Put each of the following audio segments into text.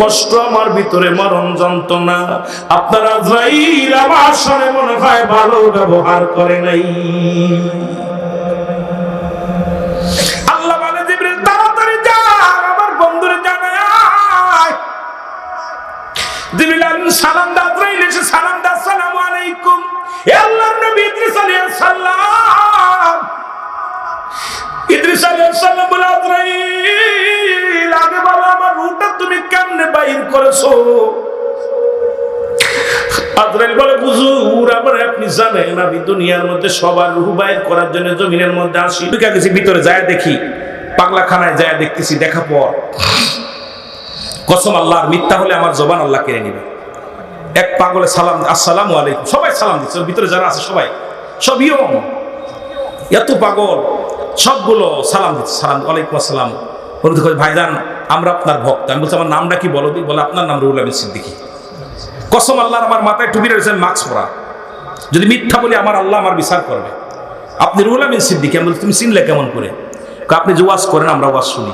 কষ্ট আমার ভিতরে মরণ যন্ত্রণা। আপনারা আজরাইল আমার সরে মনে হয় ভালো ব্যবহার করে নাই। দুনিয়ার মধ্যে সবার রূহ বাইর করার জন্য জমিনের মধ্যে আসি। ঢুকে গেছি, ভিতরে যায় দেখি। পাগলাখানায় যায় দেখতেছি, দেখা পর। কসম আল্লাহর মিথ্যা হলে আমার জবান আল্লাহ কেড়ে নিবে। এক পাগলে সালাম, আসসালামু আলাইকুম। সবাই সালাম দিচ্ছে, ভিতরে যারা আছে সবাই। সব ইয়ং। এত পাগল। সবগুলো সালাম দিচ্ছে, সালাম, ওয়ালাইকুম আসসালাম। বলতে ভাইজান, আমরা আপনার ভক্ত। আমি বলছি, আমার নামটা কি বলো বলে, আপনার নাম রুহুল আমিন সিদ্দিকি। কসম আল্লাহর আমার মাথায় টুপি রয়েছেন মাস্ক পরা। যদি মিথ্যা বলি আমার আল্লাহ আমার বিচার করবে। আপনি রুহুল আমিন সিদ্দিকি, আমি তুমি চিনলে কেমন করে? আপনি যে ওয়াজ করেন, আমরা ওয়াজ শুনি।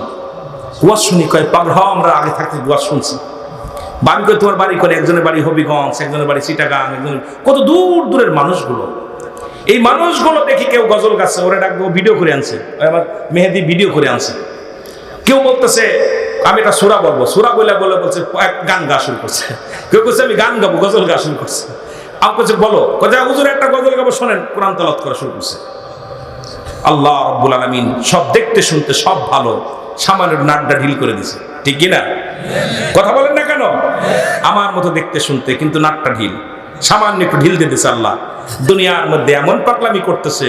ওয়াজ শুনি, কয়, পাগল হওয়া আমরা আগে থাকতে ওয়াজ শুনছি। বাড়ি করে তোমার বাড়ি করে একজনের বাড়ি হবিগঞ্জ, একজনের বাড়ি চিটাগাং, একজনের কত দূর দূরের মানুষগুলো। এই মানুষগুলো দেখি কেউ গজল গাছে ওরা ডাকবো ভিডিও করে আনছে। আমার মেহেদি ভিডিও করে আনছে। কেউ বলতেছে, আমি এটা সুরা বলব। সুরা বলে বলে বলছে গান গা শুরু করছে। কেউ বলছে, আমি গান গাবো, গজল গা শুরু করছে। আমি বলছে বলো কোথায় হুজুর একটা গজল গাবো, শোনেন, কোরআন তলত করা শুরু করছে। আল্লাহ রব্বুল আলমিন সব দেখতে শুনতে সব ভালো, সামান্য নাটটা ঢিল করে দিছে। ঠিক কি না কথা বলেন না কেন? আমার মতো দেখতে শুনতে কিন্তু নাটটা ঢিল। সামান্য একটু ঢিল দিতেছে আল্লাহ। দুনিয়ার মধ্যে এমন পাগলামি করতেছে,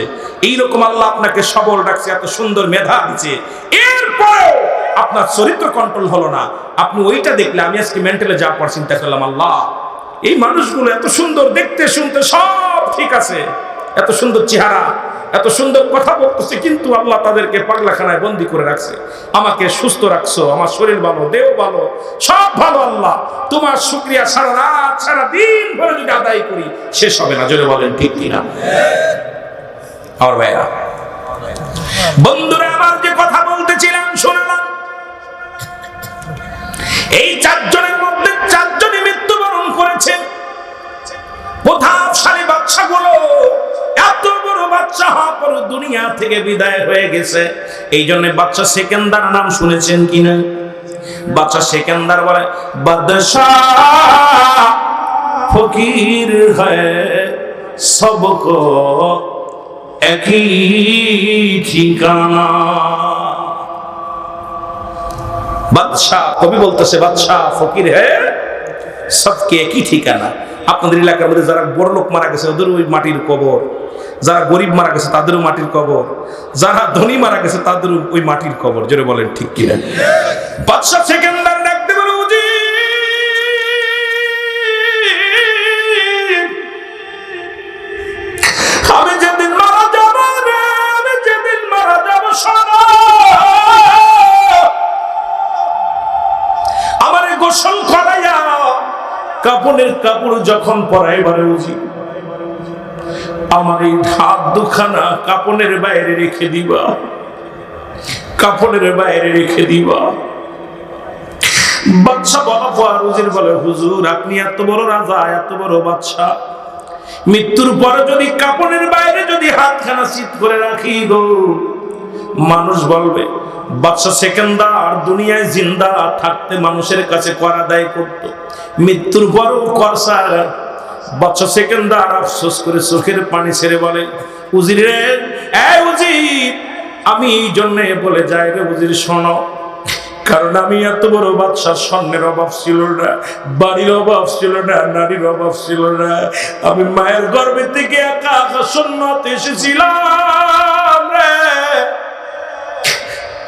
এইরকম আল্লাহ আপনাকে সবল রাখছে, এত সুন্দর মেধা দিচ্ছে এরপরেও আপনার চরিত্র কন্ট্রোল হলো না। আপনি ওইটা দেখলে আমি আজকে মেন্টালে যাওয়ার পর চিন্তা করলাম, আল্লাহ এই মানুষগুলো এত সুন্দর দেখতে, শুনতে সব ঠিক আছে। এত সুন্দর চেহারা, এত সুন্দর কথা বলতেছে, কিন্তু আল্লাহ তাদেরকে পাগলাখানায় বন্দি করে রাখছে। আমাকে সুস্থ রাখছো, আমার শরীর ভালো, দেহ ভালো, সব ভালো আল্লাহ। তোমার শুক্রিয়া সারা রাত, সারা দিন ভরে যদি আদায় করি, শেষ হবে না। জোরে বলেন, ঠিক কিনা? আমার ভাইয়া বন্ধুরা, আমার যে কথা বলতেছিলাম, শোনালাম। এই চারজনের মধ্যে করেছে প্রতাপশালী বাচ্চাগুলো এত বড় বাচ্চা হওয়ার পর দুনিয়া থেকে বিদায় হয়ে গেছে। এই জন্য বাচ্চা সেকেন্দার নাম শুনেছেন কিনা? বাচ্চা সেকেন্দার বলে, বাদশাহ ফকির সবকো একই ঠিকানা। বাদশাহ, কবি বলতেছে, বাদশাহ ফকির হ্যাঁ সবকে একই ঠিকানা। আপনাদের এলাকার মধ্যে যারা বড় লোক মারা গেছে ওদের ওই মাটির কবর। যারা গরিব মারা গেছে, তাদেরও মাটির কবর। যারা ধনী মারা গেছে, তাদেরও ওই মাটির কবর। যেটা বলেন ঠিক কিনা? বাদশাহ সেকেন্দার কাপড়ের কাপড় যখন পরাই পরাইবারে উচিত আমার এই হাত দুখানা কাপড়ের বাইরে রেখে দিবা। কাপড়ের বাইরে রেখে দিবা। বাচ্চা বলা পর উজির বলে, হুজুর, আপনি এত বড় রাজা, এত বড় বাচ্চা মৃত্যুর পরে যদি কাপড়ের বাইরে যদি হাতখানা শীত করে রাখি গো। মানুষ বলবে, বাদশা সেকেন্দার দুনিয়ায় জিন্দা থাকতে মানুষের কাছে করা দায় করত। মৃত্যুর পরও করসা বাচ্চা সেকেন্দার আফসোস করে চোখের পানি ছেড়ে বলে, উজির উজির, আমি এই জন্যে বলে যাই রে উজির, শোনো। কারণ আমি এত বড় বাদশাহ স্বর্ণের অভাব ছিল না, বাড়ির অভাব ছিল না, নারীর অভাব ছিল না। আমি মায়ের গর্ভে থেকে একা একা সন্ন্যত এসেছিলাম।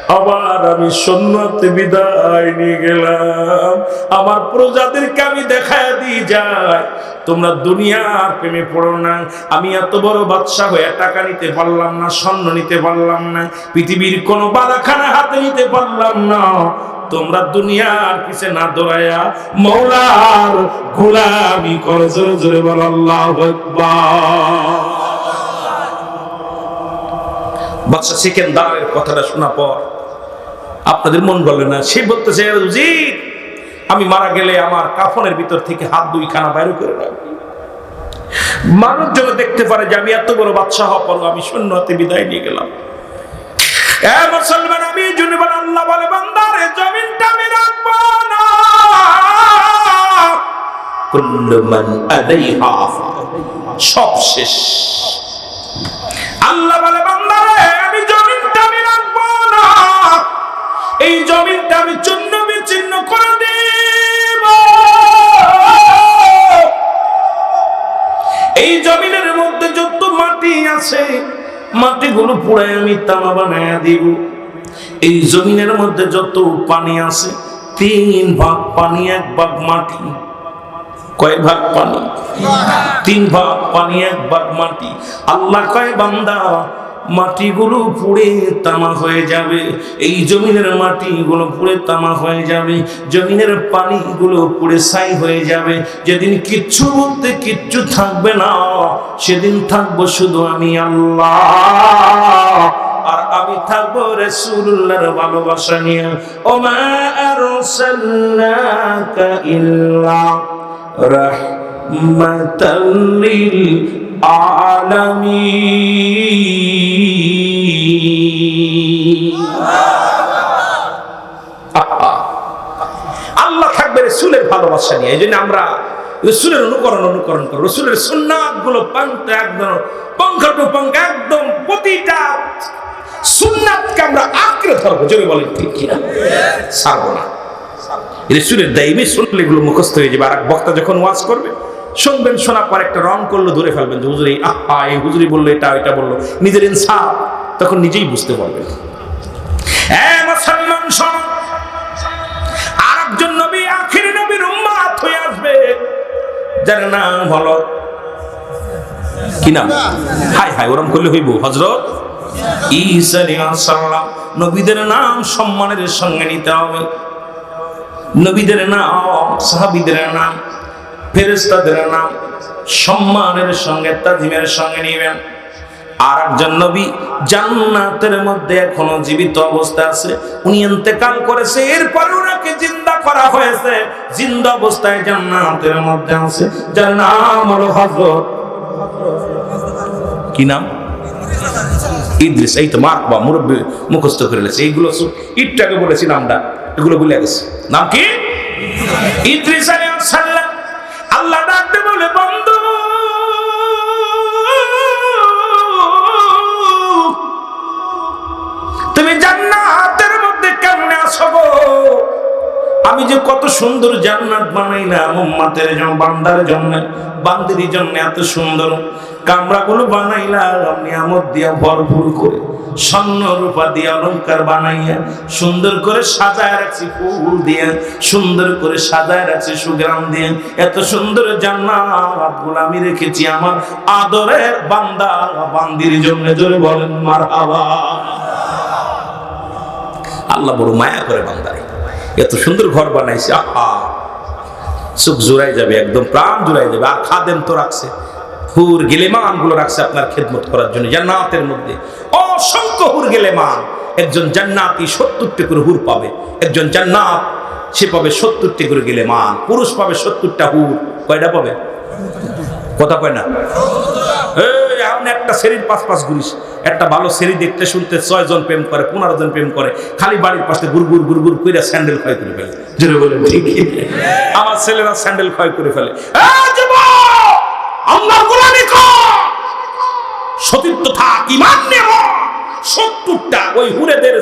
আবার আমি সন্ন্যতে বিদায় নিয়ে গেলাম। আমার প্রজাদেরকে আমি দেখায় দিয়ে যাই। তোমরা দুনিয়ার প্রেমে পড়ো না। আমি এত বড় বাদশা হয়ে টাকা নিতে পারলাম না, স্বর্ণ নিতে পারলাম না। পৃথিবীর কোনো বালাখানা হাতে নিতে পারলাম না। তোমরা দুনিয়ার পিছে না দৌড়াইয়া মৌলার গোলামি করে। জোরে জোরে বল, আল্লাহ বাদশা সেকেন্দারের কথাটা শোনা পর আপনাদের মন বলে না। সে বলতেছে উজির আমি মারা গেলে আমার কাফনের ভিতর থেকে হাত দুই খানা বাইরে করে মানুষ যেন দেখতে পারে যে আমি এত বড় বাদশাহ পর আমি শূন্য হাতে বিদায় নিয়ে গেলাম। আমি আল্লাহ বলে, বান্দারে বলে এই জমিনটা আমি চূর্ণ বিচ্ছিন্ন করে দেব। এই জমিনের মধ্যে যত মাটি আছে, মাটিগুলো পুড়ে আমি তামা বানায় দিব। এই জমিনের মধ্যে যত পানি আছে, তিন ভাগ পানি, এক ভাগ মাটি। কয় ভাগ পানি? তিন ভাগ পানি, এক ভাগ মাটি। আল্লাহ কয়, বান্দা মাটিগুলো পুড়ে তামা হয়ে যাবে। এই জমিনের মাটিগুলো পুড়ে তামা হয়ে যাবে। জমিনের পানিগুলো পুড়ে ছাই হয়ে যাবে। যেদিন কিচ্ছু বলতে কিচ্ছু থাকবে না, সেদিন থাকব শুধু আমি আল্লাহ। আর আমি থাকব রসুল্লাহর ভালোবাসা নিয়ে। ওমা আরসালনাকা ইল্লা রাহমাতাল লিল আলামিন। আল্লাহ থাকবে রসুলের ভালোবাসা নিয়ে। এই জন্য আমরা রসুলের অনুকরণ অনুকরণ করো রসুলের সুন্নাতগুলো পান্ত একদম পঙ্খ একদম, প্রতিটা সুন্নাতকে আমরা আঁকড়ে ধরবো। যদি বলেন ঠিক কিনা? ছাড়বো না। রসুলের দাইমে শুনলে এগুলো মুখস্থ হয়ে যাবে। আর বক্তা যখন ওয়াজ করবে শুনবেন, শোনার পর একটা রং করল, ধরে ফেলবেন যে, হুজুরি আহা, এই হুজুরি বলল, এটা এটা বলল। নিজের ইনসাফ তখন নিজেই বুঝতে পারবেন। হ্যাঁ আসবে কি ওরম করলে হইব হজরত নবীদের নাম সম্মানের সঙ্গে নিতে হবে। নবীদের নাম, সাহাবীদের নাম ফেরেস্তাদের নাম সম্মানের সঙ্গে, তাজিমের সঙ্গে নিবেন। আর একজন নবী জান্নাতের মধ্যে এখনও জীবিত অবস্থা আছে। উনি ইন্তেকাল করেছে, এরপরে ওনাকে জিন্দা করা হয়েছে। জিন্দা অবস্থায় জান্নাতের মধ্যে আছে। যার নাম হলো হযরত কি নাম? ইদ্রিস। এই তো মার্ক বা মুরব্বী মুখস্থ করে লেছে। এইগুলো আগে বলেছি নামটা। এগুলো ভুলে গেছে। নাম কি? ইদ্রিস আলাইহিস সুন্দর জান্নাত বানাইলাম উম্মাতের জন্য বান্দার জন্য, বান্দির জন্য এত সুন্দর কামরাগুলো বানাইলাম নিয়ামত দিয়া ভরপুর করে, স্বর্ণ রূপা দিয়ে অলংকার বানাইয়া, সুন্দর করে সাজায় রাখছি ফুল দিয়ে, সুন্দর করে সাজায় রাখছি সুগ্রাম দিয়ে। এত সুন্দর জান্নাতগুলো আমি রেখেছি আমার আদরের বান্দা, বান্দির জন্য জোরে বলেন মার আল্লাহ বড় মায়া করে বান্দারে এত সুন্দর ঘর বানাইছে, আহা। সুখ জোড়াই যাবে, একদম প্রাণ জোড়াই যাবে। আর খাদেম তো রাখছে, হুর গেলেমানগুলো রাখছে আপনার খেদমত করার জন্য, জান্নাতের মধ্যে। অসংখ্য হুর গেলেমান। একজন জান্নাতি সত্তরটি করে হুর পাবে, একজন জান্নাত, সে পাবে সত্তরটি করে গেলেমান। পুরুষ পাবে সত্তরটা হুর। কয়টা পাবে? কথা কয় না? এখন একটা শরীর পাঁচ পাঁচ গুলিস একটা ভালো শরীর দেখতে শুনতে ছয় জন প্রেম করে, পনেরো জন প্রেম করে, খালি বাড়ির পাশে গুড়গুড় গুড়গুড় করে স্যান্ডেল ক্ষয় করে ফেলে। জোরে বলে ঠিক আমার ছেলেরা স্যান্ডেল ক্ষয় করে ফেলে। সতীর্থ থাক ইমান নেব। সত্তরটা, ওই হুরেদের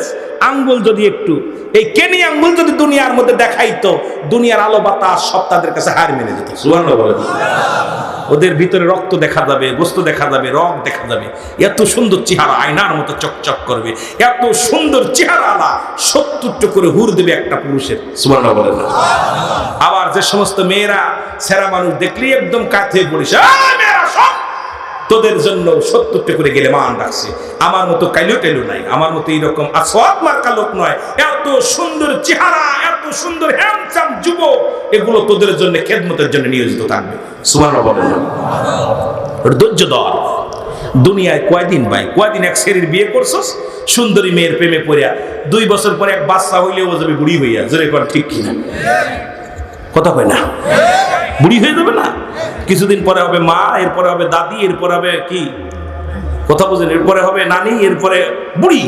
আঙ্গুল যদি একটু, এই কেনি আঙ্গুল যদি দুনিয়ার মধ্যে দেখাইতো, দুনিয়ার আলো বাতাস সব তাদের কাছে হার মেনে যেত। সুবহানাল্লাহ বলেন। ওদের ভিতরে রক্ত দেখা যাবে গোস্ত দেখা যাবে, রং দেখা যাবে। এত সুন্দর চেহারা, আয়নার মতো চকচক করবে। এত সুন্দর চেহারা আলা সত্তরটা করে হুর দেবে একটা পুরুষের। আবার যে সমস্ত মেয়েরা, সেরা মানুষ দেখলেই একদম কাঁথে পড়িস মেয়েরা তোদের জন্য সত্তরটা করে গেলে মান ডাকছে আমার মতো কাইলো টাইলো নাই, আমার মতো এইরকম আসওয়াদ মার্কা লোক নয়। এত সুন্দর চেহারা, এত সুন্দর হ্যান্ডসাম যুবক, এগুলো তোদের জন্য খেদমতের জন্য নিয়োজিত থাকবে। সুমান ধৈর্য ধর। দুনিয়ায় কয়দিন ভাই? কয়দিন এক শরীর বিয়ে করছস? সুন্দরী মেয়ের প্রেমে পড়িয়া দুই বছর পরে এক বাচ্চা হইলে ও যাবে বুড়ি হইয়া। জোরে কর ঠিক কিনা? কথা কয় না? বুড়ি হয়ে যাবে না? কিছুদিন পরে হবে মা, এরপরে হবে দাদি, এরপরে হবে কি? কথা বুঝেন, এরপরে হবে নানি, এরপরে বুড়ি।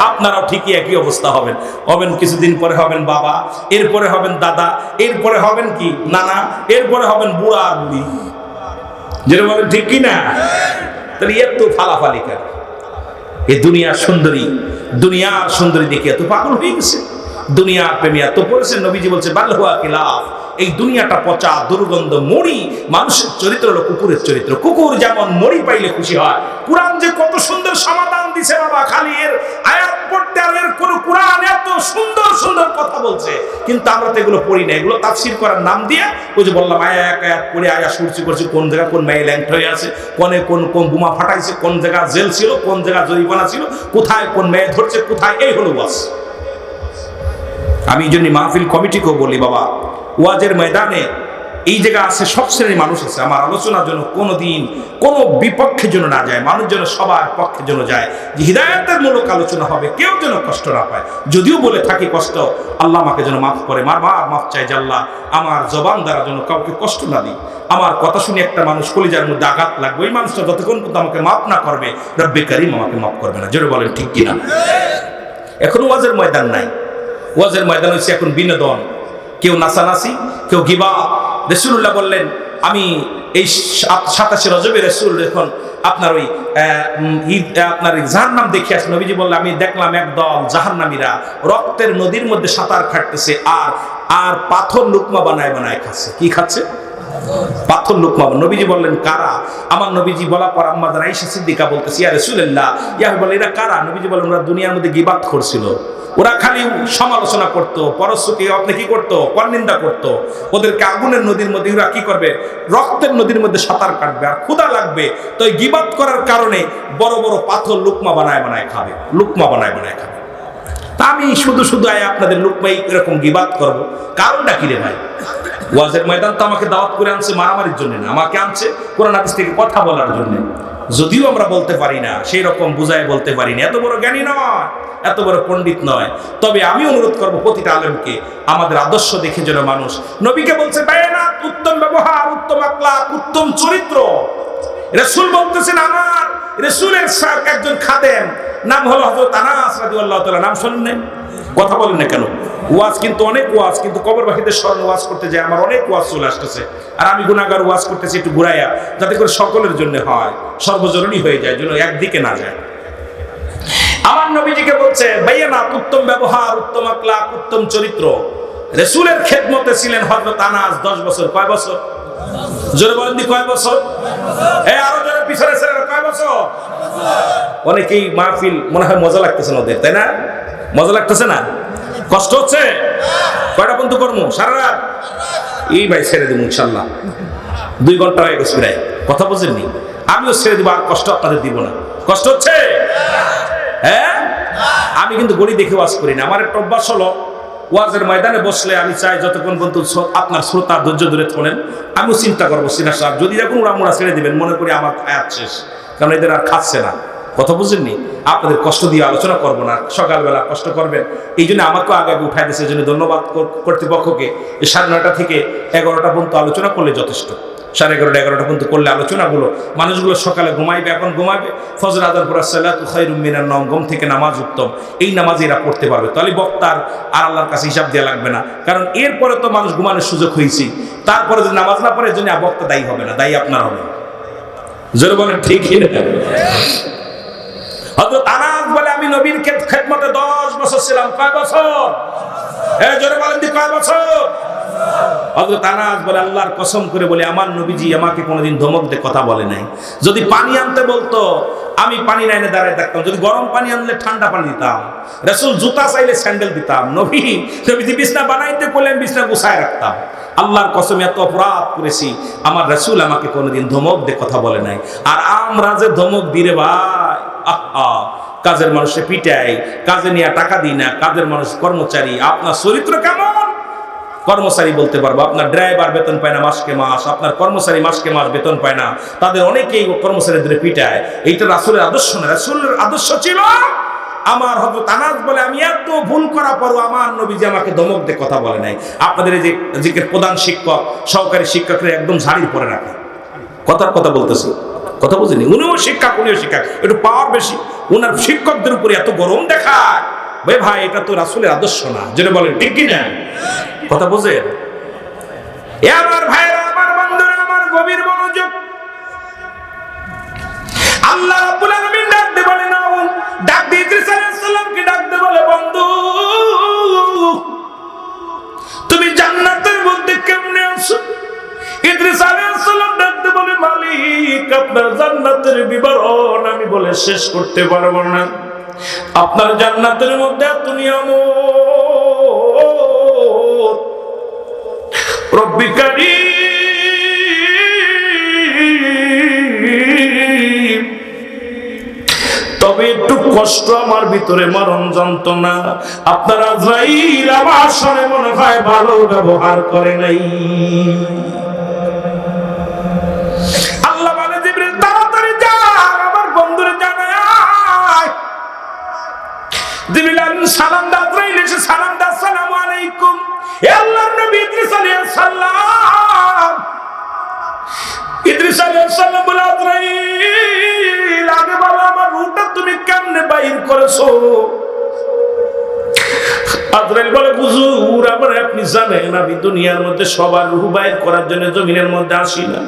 আপনারাও ঠিকই একই অবস্থা হবেন। হবেন কিছুদিন পরে হবেন বাবা, এরপরে হবেন দাদা, এরপরে হবেন কি? নানা, এরপরে হবেন বুড়া আর বুড়ি। যেটা বলেন ঠিক কি না? তাহলে এত ফালাফালি কেন? এ দুনিয়ার সুন্দরী দুনিয়ার সুন্দরী দেখে এত পাগল হয়ে গেছে। দুনিয়ার প্রেমী এত পড়েছে নবীজি, বলছে বাল হুয়া কিলাফ এই দুনিয়াটা পচা, দুর্গন্ধ মরি মানুষের চরিত্র হলো কুকুরের চরিত্র। কুকুর যেমন মরি পাইলে খুশি হয়। কোরআন যে কত সুন্দর সমাধান দিছে বাবা খালি এর আয়াত পড়তে আর এর কোন কোরআন এত সুন্দর সুন্দর কথা বলছে। কিন্তু আমরা তো এগুলো পড়ি না। এগুলো তাফসির করার নাম দিয়ে ওই যে বললাম আয়া এক আয়াত পড়ে আয়া সুরচি করছে, কোন জায়গা কোন মেয়ে ল্যাংট হয়ে আছে, কোনে কোন কোন বোমা ফাটাইছে, কোন জায়গা জেল ছিল, কোন জায়গা জরিমানা ছিল, কোথায় কোন মেয়ে ধরছে, কোথায়, এই হলো বাস আমি এই জন্য মাহফিল কমিটিকেও বলি, বাবা, ওয়াজের ময়দানে এই জায়গা আছে সব শ্রেণির মানুষ আছে। আমার আলোচনার জন্য কোনো দিন কোনো বিপক্ষের জন্য না যায়, মানুষ যেন সবার পক্ষের জন্য যায়, যে হৃদায়তের মূলক আলোচনা হবে, কেউ যেন কষ্ট না পায়। যদিও বলে থাকি কষ্ট, আল্লাহ আমাকে যেন মাফ করে, মার মা মাফ চাই যে আল্লাহ আমার জবান দ্বারা যেন কাউকে কষ্ট না দিই। আমার কথা শুনে একটা মানুষ কলিজার মধ্যে আঘাত লাগবে, ওই মানুষটা যতক্ষণ পর্যন্ত আমাকে মাফ না করবে, রব্বে কারিম আমাকে মাফ করবে না। জোরে বলেন, ঠিক কিনা? এখন ওয়াজের ময়দান নাই। ওয়াজের ময়দান হচ্ছে এখন বিনোদন। কেউ নাচানাচি, কেউ গিবা রসুল্লাহ বললেন, আমি এই সাতাশে রজবে রসুল এখন আপনার ওই ঈদ আপনার জাহার নাম দেখে আসেন নবীজি বললে আমি দেখলাম একদল জাহান্নামীরা রক্তের নদীর মধ্যে সাঁতার কাটতেছে আর আর পাথর লুকমা বানায় বানায় খাচ্ছে। কি খাচ্ছে? পাথর লুকমা নবীজি বললেন, কারা? আমার নবীজি বলা পর আম্মা ঈশা সিদ্দিকা বলতেছি, ইয়া রাসূলুল্লাহ। ইয়া বলে, এরা কারা? নবীজি বলেন, ওরা দুনিয়ার মধ্যে গিবাত করছিল। ওরা খালি সমালোচনা করত পরস্পরকে আপনি কি করতো? পরনিন্দা করত। ওদেরকে আগুনের নদীর মধ্যে, ওরা কি করবে? রক্তের নদীর মধ্যে সাঁতার কাটবে, আর ক্ষুদা লাগবে। তো এই গিবাত করার কারণে বড় বড় পাথর লুকমা বানায় বানায় খাবে, লুকমা বানায় বানায় খাবে। তা আমি শুধু শুধু আয় আপনাদের লুকমাই এরকম গিবাত করব। কারণটা কি রে ভাই? ওয়াজের ময়দান তো আমাকে দাওয়াত করে আনছে মারামারির জন্য না, আমাকে আনছে কোরআন হাদিস থেকে কথা বলার জন্য। যদিও আমরা বলতে পারি না, সেই রকম বুঝায় বলতে পারি না। এত বড় জ্ঞানী নয়, এত বড় পণ্ডিত নয়। তবে আমি অনুরোধ করব প্রতিটা আলেমকে, আমাদের আদর্শ দেখে যেন মানুষ, নবীকে বলছে বায়নাত উত্তম ব্যবহার, উত্তম আকলাক উত্তম চরিত্র। রসুল বলতেছেন, আমার রসুলের একজন খাদেম, নাম হলো হজরত আনাস রাদিয়াল্লাহু তাআলা, নাম শুনেন নাই? কথা বলেন না কেন? ওয়াজ কিন্তু অনেক ওয়াজ, কিন্তু কবরবাসীদের স্মরণ ওয়াজ করতে যায়, আমার অনেক ওয়াজ চলে আসতেছে। আর আমি গুণাগার ওয়াজ করতেছি একটু ঘুরাইয়া, যাতে করে সকলের জন্য হয়, সর্বজনীন হয়ে যায়, যেন একদিকে না যায়। আমার নবীজিকে বলছে বাইয়ানা উত্তম ব্যবহার, উত্তম আকলাক উত্তম চরিত্র। রসুলের খেদমতে ছিলেন হজরত আনাস, দশ বছর, কয় বছর? জোরে বলেন কয় বছর? এ, আরও জোরে, পিছনে ছেলেরা, কয় বছর? অনেকেই মাহফিল, মনে হয় মজা লাগতেছে না ওদের, তাই না? মজা লাগতেছে না? কষ্ট হচ্ছে? কয়টা পর্যন্ত কর্ম? সারা রাত? এই ভাই ছেড়ে দেবো ইনশাল্লাহ। দুই ঘণ্টা হয়ে গেছে প্রায়। কথা বুঝেননি আমিও ছেড়ে দিব, আর কষ্ট আপনাদের দিব না। কষ্ট হচ্ছে? হ্যাঁ? আমি কিন্তু গড়ি দেখে ওয়াজ করি না। আমার একটা অভ্যাস হলো, ওয়াজের ময়দানে বসলে আমি চাই যতক্ষণ পর্যন্ত আপনার শ্রোতা ধৈর্য ধরে থোনেন আমিও চিন্তা করব, সিনা সাহেব, যদি এখন ওরা মোড়া ছেড়ে দিবেন, মনে করি আমার আয়াত শেষ। কারণ এদের আর খাচ্ছে না। কথা বুঝেননি? আপনাদের কষ্ট দিয়ে আলোচনা করব না, সকালবেলা কষ্ট করবেন। এই জন্য আমাকেও আগে আগে উঠাই দিয়েছে, এই জন্য ধন্যবাদ কর- কর্তৃপক্ষকে। এই সাড়ে নয়টা থেকে এগারোটা পর্যন্ত আলোচনা করলে যথেষ্ট। সাড়ে এগারোটা এগারোটা পর্যন্ত করলে আলোচনাগুলো, মানুষগুলো সকালে ঘুমাইবে, এখন ঘুমাবে। ফজর, আদার পর সাল্লাতু খাইরুম মিনার নম ঘুম থেকে নামাজ উত্তম। এই নামাজ এরা পড়তে পারবে। তাহলে বক্তার আর আল্লাহর কাছে হিসাব দেওয়া লাগবে না। কারণ এরপরে তো মানুষ ঘুমানোর সুযোগ হয়েছে। তারপরে যদি নামাজ না পড়ে জন্য বক্তা দায়ী হবে না, দায়ী আপনার হবে জোরে বলেন ঠিকই না হযরত আনাস বলে, আমি নবীর খেদ- খেদমতে দশ বছর ছিলাম। কয় বছর? হ্যাঁ জোরে বলেন দি, কয় বছর? হযরত আনাস বলে, আল্লাহর কসম করে বলে, আমার নবীজি আমাকে কোনোদিন ধমক দিয়ে কথা বলে নাই। যদি পানি আনতে বলতো, আমি পানি লাইনে দাঁড়ায় থাকতাম। যদি গরম পানি আনলে ঠান্ডা পানি দিতাম। রাসূল জুতা চাইলে স্যান্ডেল দিতাম। নবী, নবীজি বিছনা বানাইতে বললেন, বিছনা গুছায় রাখতাম। আল্লাহর কসম, এত অপরাধ করেছি। আমার রাসূল আমাকে কোনোদিন ধমক দিয়ে কথা বলে নাই। আর আমরা যে ধমক দিরে ভাই। কাজের মানুষে পিটাই কাজে নিয়ে টাকা দিই না, কাজের মানুষ কর্মচারী, আপনার চরিত্র কেমন? কর্মচারী বলতে পারব, আপনার ড্রাইভার বেতন পায় না মাসকে মাস, আপনার কর্মচারী মাসকে মাস বেতন পায় না, তাদের অনেকেই কর্মচারীদের পিটায়। এইটা রাসুলের আদর্শ না, রাসুলের আদর্শ ছিল, আমার হজরত আনাজ বলে, আমি এত ভুল করা পরও আমার নবীজি আমাকে ধমক দিয়ে কথা বলে নাই। আপনাদের এই যে প্রধান শিক্ষক, সহকারী শিক্ষকরা একদম ঝাড়ির পরে রাখে। কথার কথা বলতেছি। কথা বুঝিনি উনিও শিক্ষক উনিও শিক্ষক। একটু পাওয়ার বেশি। উনার শিক্ষকদের উপরে এত গরম দেখায়। ভাই ভাই, এটা তো রাসুলের আদর্শ না। যেটা বলেন, ঠিক কি না কথা বুঝেন এ আমার ভাইরা শেষ করতে পারব না। আপনার জান্নাতের মধ্যে এত তবে একটু কষ্ট আমার ভিতরে মরণ যন্ত্রণা। আপনার আজরাইল আমার সনে মনে হয় ভালো ব্যবহার করে নাই। সালাম সালাম দা আলাইকুম। আল্লাহর নবী ইদ্রিস আলাইহিস সালাম। ইদ্রিস আলাইহিস সালাম বলে, আজরাইল বলো আমার রূহটা তুমি কেমনে বাইর করেছ? বলে, হুজুর, আমার আপনি জানেন, আমি দুনিয়ার মধ্যে সবার রূহ বাইর করার জন্য জমিনের মধ্যে আসি না।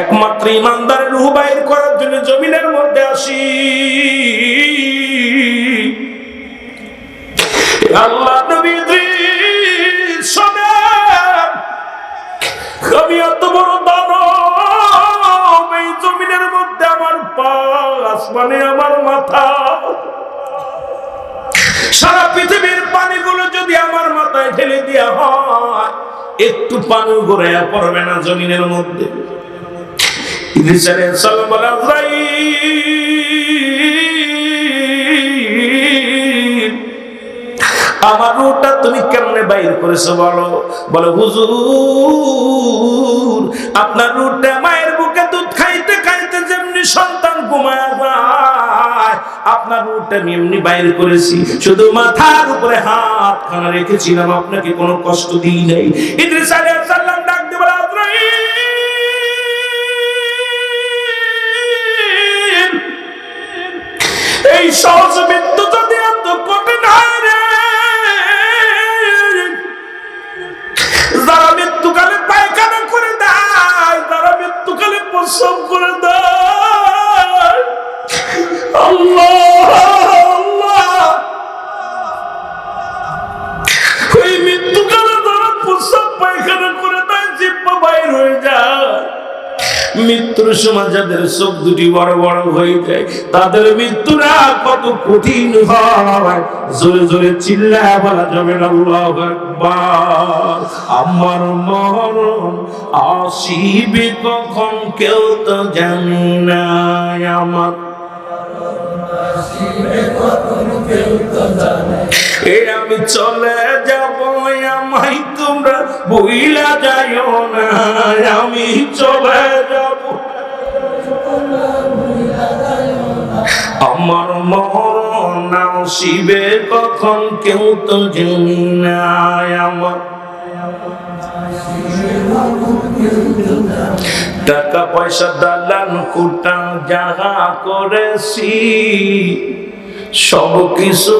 একমাত্র ইমানদারের রূহ বাইর করার জন্য জমিনের মধ্যে আসি। আল্লাহ নবী ইদ্রিস আমি এত বড় দানব, এই জমিনের মধ্যে আমার পা, আসমানে আমার মাথা। সারা পৃথিবীর পানিগুলো যদি আমার মাথায় ঢেলে দেওয়া হয়, একটু পানি ঘুরে পড়বে না জমিনের মধ্যে। আলাইহিস সালাম বলে আমার রুটা তুমি কেমনে বাইর করেছ বলো? বলো, হুজুর, আপনার রুটা মায়ের বুকে দুধ খাইতে খাইতে যেমনি সন্তান ঘুমায় যায়, আপনার রুটটা আমি এমনি বাইর করেছি। শুধু মাথার উপরে হাত খানা রেখেছিলাম, আপনাকে কোনো কষ্ট দিই নাই। ইদ্রিস আলাইহিস সময় যাদের চোখ দুটি বড় বড় হয়ে যায়, তাদের মৃত্যুরা কত কঠিন হয়। জোরে জোরে চিল্লা বলা যাবে আমার মরণ আসিবে কখন কেউ তো জানি না, আমার আমি চলে যাব, আমায় তোমরা বইলা যাইও না, আমি চলে যাব। আমার মরণ শিবে, কখন কেউ তো জানি না আমার। টাকা পয়সা দালান কুটা যাহা করেছি সব কিছু